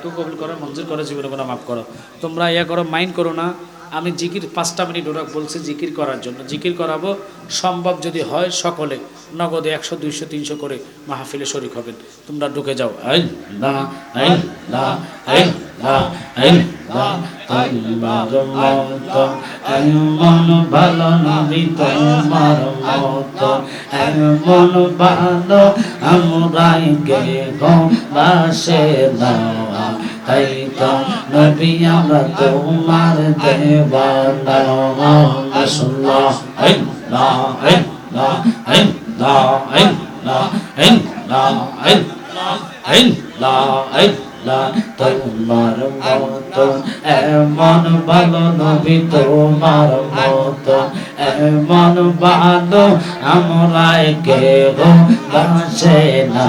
একটু কবুল করো, মঞ্জুর করো জীবনে কোনো মাফ করো। তোমরা ইয়া করো, মাইন্ড করো না। আমি জিকির পাঁচটা মিনিট ওরা বলছি জিকির করার জন্য। জিকির করাবো, সম্ভব যদি হয় সকলে। নগদে একশো, দুইশো, তিনশো করে মাহফিলে শরিক হবেন। তোমরা ঢুকে যাও। আমরাই তাই তো নবী, আমরা তোমার দেবানা রাসূলুল্লাহ না না না না না না না তোমার মতো এমন ভালো নবী, তোমার মতো এমন ভালো আমরা কে বাসে না।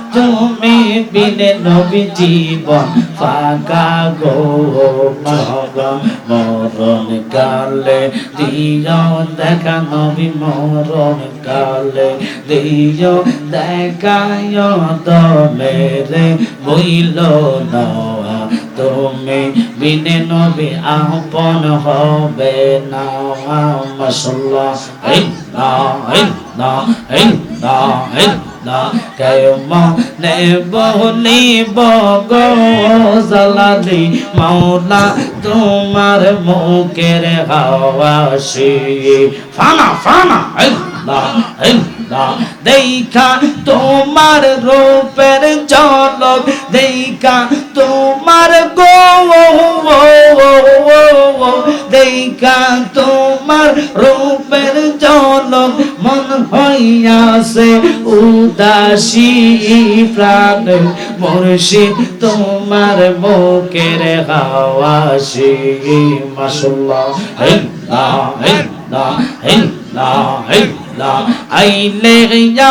তুমি বিনে নবী জীবন ফাঁকা গো মগ মরণ কালে দিও দেখা নবী মরণ কালে দিও দেখায় দলে রে বইল না তুমি বিনে নবী আপন হবে না। মাশাল্লাহ এই না এই না এই না এই না কেমনে বলিব গো জালালি মাওলা তোমার মুখের হাওয়াসি ফানা ফানা এই না এই না দেখা তোমার রূপের ঝলক দেখা তোমার গো দেখা তোমার রূপের ঝলক মন হইয়াছে উদাসী প্রাণ। মুর্শিদ তোমার মুখের হাওয়াসি না আইলে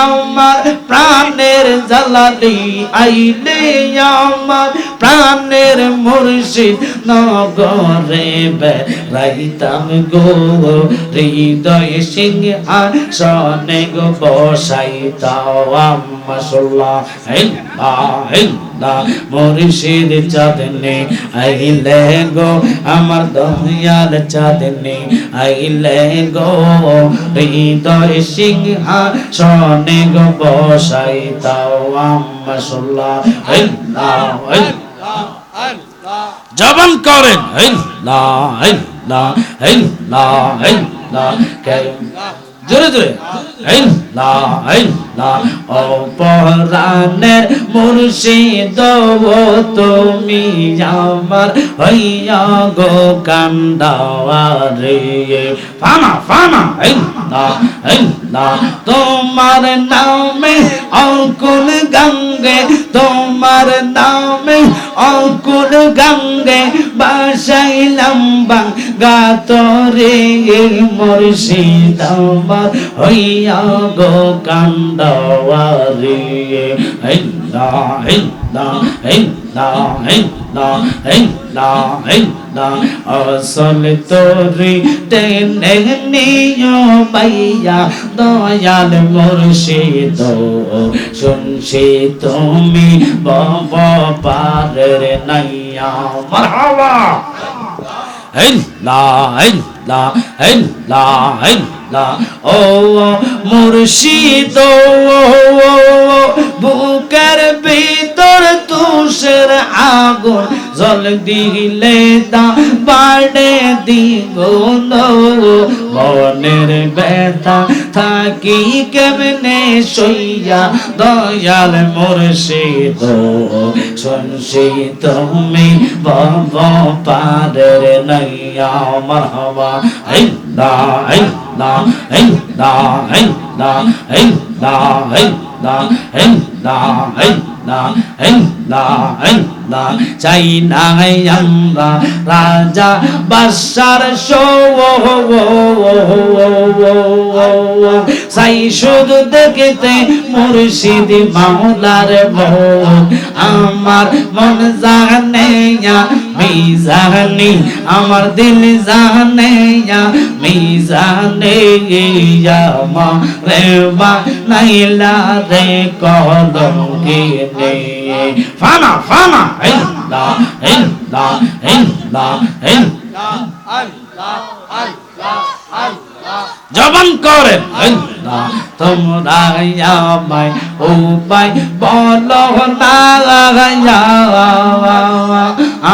আমার প্রাণের জ্বালালি আইলে আমার প্রাণের মুর্শিদ নগরে বেড়াইতাম গো। হৃদয় সিংহ আসনে গো বসাইতাও মাসাল্লাহ না না মুর্শিদ চাঁদনে আইলে গো। আমার দয়াল চাঁদনে আইলে গো। হৃদয় সিংহা সনে গো বসাইতাও মাসাল্লাহ না জবান করেন জোরে জোরে অপরাণের মুর্শিদ তুমি আমার হইয়া গো এই না এই তোমার নামে অঙ্কুল গঙ্গে, তোমার নামে অঙ্কুল গঙ্গে বাসাইলাম বাঙ্গাতরে মুর্শিদ আমার হইয়া গো কান্দাওয়ারে। হিন্দা হিন্দা হিন্দা না আসল তোরি টেনে নিও মাইয়া দয়াল মুর্শিদ শুনছি তুমি বব পারের নাইয়া মারহাবা না এই না না ও মুর্শিদ বুকের তুষের আগুন জল দিলে দা বাড়ে দ্বিগুণ মনের ব্যথা থাকি কেমনে সইয়া দয়াল মুর্শিদ? শুনছি তুমি বব পারের নাইয়া মারহাবা এই না এই না এই না এই ইল্লাল্লাহ ইল্লাল্লাহ ইল্লাল্লাহ ইল্লাল্লাহ ইল্লাল্লাহ ইল্লাল্লাহ চাই না আমরা রাজা, বাদশার শো সাই শুধু দেখিতে মুর্শিদ মাওলার বউ। আমার মন জানে মিজানি, আমার দিল জানে মিজানে রে বা নাইলা রে কদম কে নে ফানা ফানা ইল্লা ইল্লা ইল্লা ইল্লা জবান করেন। তোমরা আমায়, উপায় বলো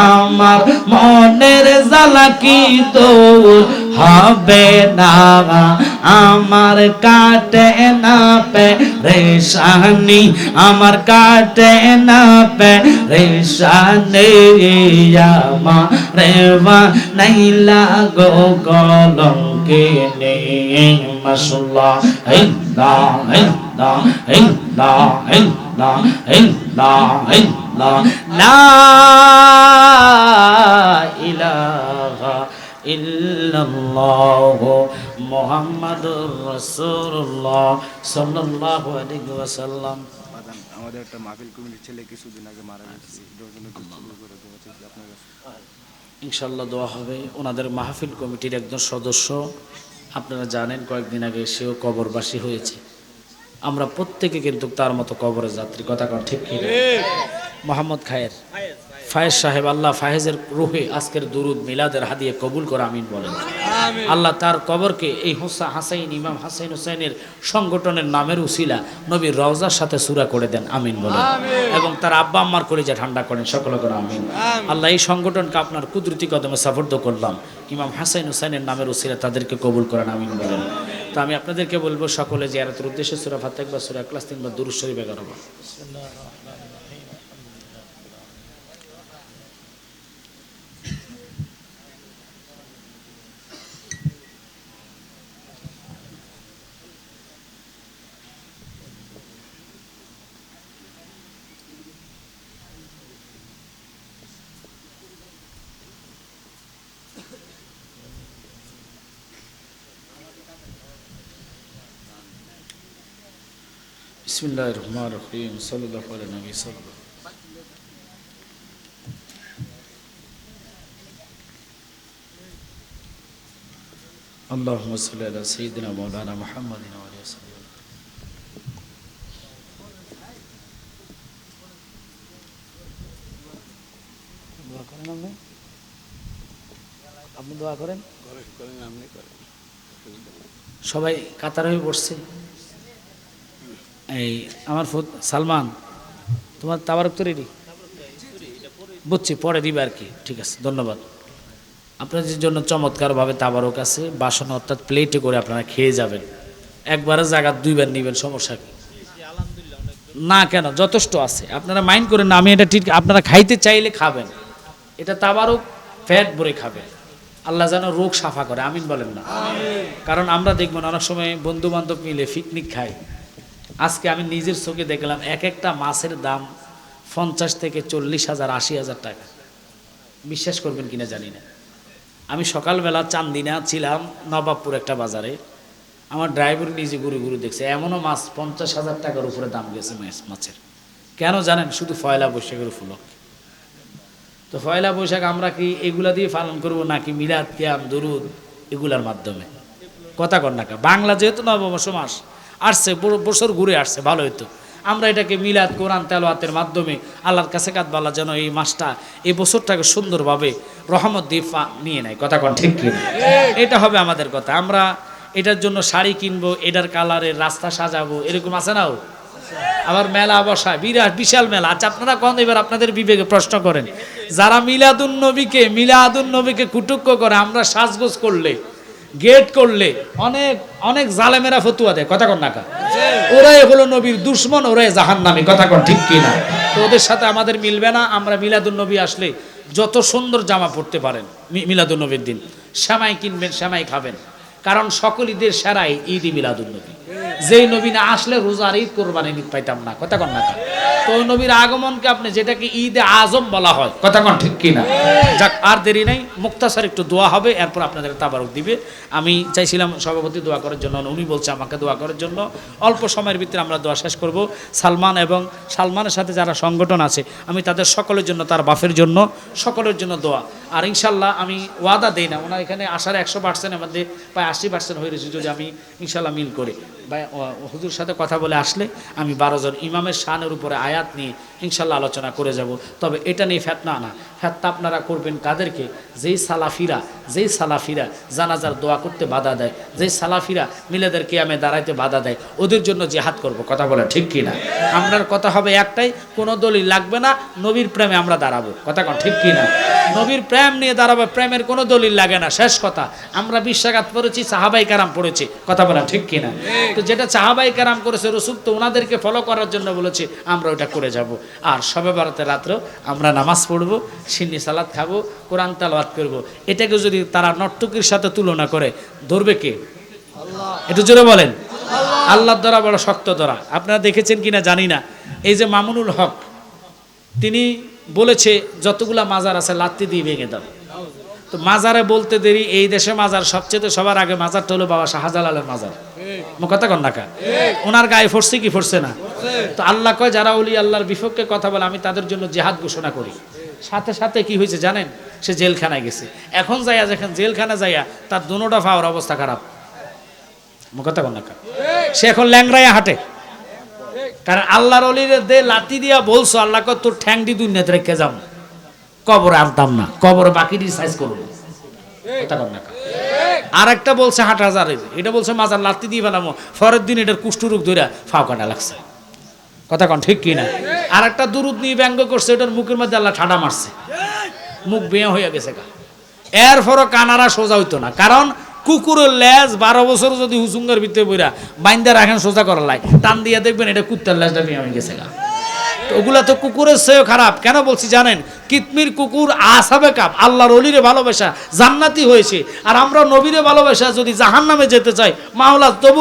আমার মনের জ্বালা কি তো হবে না? আমার কাটে না পে রেশানি আমার কাটে না পে রেশানি আমার রেবা আমাদের একটা মাহফিল কমিটির ছেলে কিছুদিন আগে মারা গেছে। আপনার কাছে ইনশাল্লাহ দেওয়া হবে। ওনাদের মাহফিল কমিটির একজন সদস্য আপনারা জানেন কয়েকদিন আগে সেও কবরবাসী হয়েছে। আমরা প্রত্যেকে কিন্তু তার মতো কবরের যাত্রী কথা কন ঠিক? মোহাম্মদ খায়ের। ফায়েজ সাহেব আল্লাহ ফায়েজের রুহে আজকের দুরুদ মিলাদের হাদিয়ে কবুল করে আমিন বলেন। আল্লাহ তার কবরকে এই হোসা হাসাইন ইমাম হাসাইন হুসাইনের সংগঠনের নামের উসিলা নবীর রওজার সাথে সুরা করে দেন। আমিন বলেন। এবং তার আব্বা আম্মার করে যা ঠান্ডা করেন। সকলে করে আমিন। আল্লাহ এই সংগঠনকে আপনার কুদরতি কদমে সাফর্দ করলাম। ইমাম হাসাইন হুসাইনের নামের উসিলা তাদেরকে কবুল করেন। আমিন বলেন। তো আমি আপনাদেরকে বলব সকলে যে জিয়ারতের উদ্দেশ্যে সুরা ফাতেক বা সুরা ক্লাস তিন বা দুরুজ শরীফ এগারো বার। বিসমিল্লাহির রহমানির রহিম সাল্লাল্লাহু আলাইহি নবী সাল্লাল্লাহু اللهم صل على سيدنا مولانا محمد وعلى اله وصحبه দোয়া করেন আপনি আপনি দোয়া করেন সবাই কাতার হয়ে বসছে এই আমার সালমান তোমার তাবারক তো রেডি বুঝছি পরে দিবে আর কি। ঠিক আছে ধন্যবাদ। আপনাদের জন্য চমৎকারভাবে তাবারক আছে বাসন অর্থাৎ প্লেটে করে আপনারা খেয়ে যাবেন। একবারের জায়গা দুইবার নেবেন সমস্যা কি? না কেন যথেষ্ট আছে। আপনারা মাইন্ড করেন না আমি এটা ঠিক আপনারা খাইতে চাইলে খাবেন। এটা তাবারক ফ্যাট ভরে খাবেন। আল্লাহ যেন রোগ সাফা করে আমিন বলেন না। কারণ আমরা দেখবেন অনেক সময় বন্ধু বান্ধব মিলে পিকনিক খাই। আজকে আমি নিজের চোখে দেখলাম এক একটা মাছের দাম পঞ্চাশ থেকে চল্লিশ হাজার, আশি হাজার টাকা। বিশ্বাস করবেন কিনা জানি না। আমি সকালবেলা চান্দিনা ছিলাম নবাবপুর একটা বাজারে। আমার ড্রাইভার নিজে ঘুরে ঘুরে দেখছে, এমনও মাছ পঞ্চাশ হাজার টাকার উপরে দাম গেছে মাছ মাছের। কেন জানেন? শুধু পয়লা বৈশাখের উপলক্ষে। তো পয়লা বৈশাখ আমরা কি এগুলা দিয়ে পালন করব নাকি মিলাদ, কিয়াম, দরুদ এগুলার মাধ্যমে? কথা কর নাকা বাংলা যেহেতু নববর্ষ মাস আসছে বছর ঘুরে আসছে, ভালো হইতো। আমরা এটাকে মিলাদ, কোরআন তেলোয়াতের মাধ্যমে আল্লাহর কাছে কাতবাল্লা যেন এই মাসটা, এই বছরটাকে সুন্দরভাবে রহমত দিয়ে নিয়ে নেয়। কথা কন ঠিক এটা হবে আমাদের কথা। আমরা এটার জন্য শাড়ি কিনবো, এটার কালারের রাস্তা সাজাবো, এরকম আছে নাও আবার মেলা বসায়, বিরাট, বিশাল মেলা। আচ্ছা আপনারা কোন এবার আপনাদের বিবেকে প্রশ্ন করেন? যারা মিলাদুন নবীকে মিলাদুন নবীকে কুটুক্য করে, আমরা সাজগোজ করলে গেট করলে অনেক অনেক জালেমেরা ফতুয়া দেয়। কথা কন নাকা ওরাই হলো নবীর দুশ্মন, ওরাই জাহান নামে কথা কন ঠিক কিনা তো ওদের সাথে আমাদের মিলবে না। আমরা মিলাদুন নবী আসলে যত সুন্দর জামা পরতে পারেন, মি- মিলাদুন নবীর দিন। শ্যামাই কিনবেন শ্যামাই খাবেন। কারণ সকল ঈদের সেরাই ঈদই মিলাদুন নবী যেই নবী না আসলে রোজার ঈদ কোরবানি ঈদ পাইতাম না। কথা কন না কা? তো নবীর আগমনকে আপনি যেটাকে ঈদে আজম বলা হয়। কথা কোন ঠিক কিনা? যাক আর দেরি নাই। মুক্তাসার একটু দোয়া হবে এরপর আপনাদের তাবারক দিবে। আমি চাইছিলাম সভাপতি দোয়া করার জন্য উনি বলছে আমাকে দোয়া করার জন্য। অল্প সময়ের ভিতরে আমরা দোয়া শেষ করব। সালমান এবং সালমানের সাথে যারা সংগঠন আছে আমি তাদের সকলের জন্য তার বাফের জন্য সকলের জন্য দোয়া। আর ইনশাল্লাহ আমি ওয়াদা দেই না। ওনার এখানে আসার একশো পার্সেন্টের মধ্যে প্রায় আশি পার্সেন্ট হয়ে রয়েছে যদি আমি ইনশাল্লাহ মিল করি। বা হুজুর সাথে কথা বলে আসলে আমি বারো জন ইমামের শানের উপরে আয়াত নিয়ে ইনশাল্লাহ আলোচনা করে যাব। তবে এটা নিয়ে ফেতনা না। ফেতনা আপনারা করবেন কাদেরকে? যেই সালাফিরা যেই সালাফিরা জানাজার দোয়া করতে বাধা দেয়, যেই সালাফিরা মিলেদের কেয়ামে দাঁড়াইতে বাধা দেয়, ওদের জন্য জেহাদ করব। কথা বলে ঠিক কি না? আমরার কথা হবে একটাই, কোনো দলিল লাগবে না, নবীর প্রেমে আমরা দাঁড়াবো। কথা কন ঠিক কি না? নবীর প্রেম নিয়ে দাঁড়াবো প্রেমের কোনো দলিল লাগে না। শেষ কথা আমরা বিশ্বাঘাত পড়েছি সাহাবাই কারাম পড়েছি। কথা বলা ঠিক কিনা? তো যেটা সাহাবাই কারাম করেছে রসুল তো ওনাদেরকে ফলো করার জন্য বলেছে আমরা ওটা করে যাব। আর সবে বারাতে রাত্র আমরা নামাজ পড়ব সিন্নি সালাদ খাব কোরআন তালাবাদ করব। এটাকে যদি তারা নর্তকীর সাথে তুলনা করে ধরবে কে? একটু জোরে বলেন। আল্লাহর দ্বারা বড় শক্ত দ্বারা। আপনারা দেখেছেন কিনা জানি না। এই যে মামুনুল হক তিনি বলেছে যতগুলা মাজার আছে লাত্তি দিয়ে ভেঙে দাও। তো মাজারে বলতে দেরি এই দেশে মাজার সবচেয়ে সবার আগে মাজারটা হলো বাবা শাহজালালের মাজার। কথা কন নাকা ওনার গায়ে ফরছে কি ফরছে না? তো আল্লাহ কয় যারা ওলি আল্লাহর বিপক্ষে কথা বলে আমি তাদের জন্য জেহাদ ঘোষণা করি। সাথে সাথে কি হয়েছে জানেন? সে জেলখানায় গেছে। এখন যাইয়া যেখানে জেলখানা যাইয়া তার দুনোটা পাওয়ার অবস্থা খারাপ। কথা কন নাকা সে এখন ল্যাংরাইয়া হাঁটে। কারণ আল্লাহর অলির দে লাতি দিয়া বলছো, আল্লাহ কয়, তোর ঠ্যাং দি দুনিয়াতে রেখে যাম কবর আনতাম না, কবর বাকি রিসাইজ করব আর একটা বলছে, হাট হাজারের এটা বলছে, মাজার লাত্তি দিয়ে ফেলামো। পরের দিন এটার কুষ্ঠরোগ ধরে ফাও কাটা লাগছে। কথা কন, ঠিক কি না আর একটা দুরুদ নিয়ে ব্যঙ্গ করছে, এটার মুখের মধ্যে আল্লাহ ঠাডা মারছে। মুখ বেয়া হয়ে গেছে গা। এর ফরও কানারা সোজা হইতো না। কারণ কুকুরের লেজ বারো বছর যদি হুসুঙ্গার ভিতরে বইরা বাইন্দা রাখেন, সোজা করা লাই। টান দিয়ে দেখবেন এটা কুত্তার লেজটা নিয়ে আমি গেছে গা। ওগুলা তো কুকুরের চেয়েও খারাপ। কেন বলছি জানেন? কিতমির কুকুর আসাবে কাপ, আল্লাহর অলিরে ভালোবাসা, জান্নাতি হয়েছে। আর আমরা নবীরে ভালোবাসা যদি জাহান নামে যেতে চাই, মাওলা তবু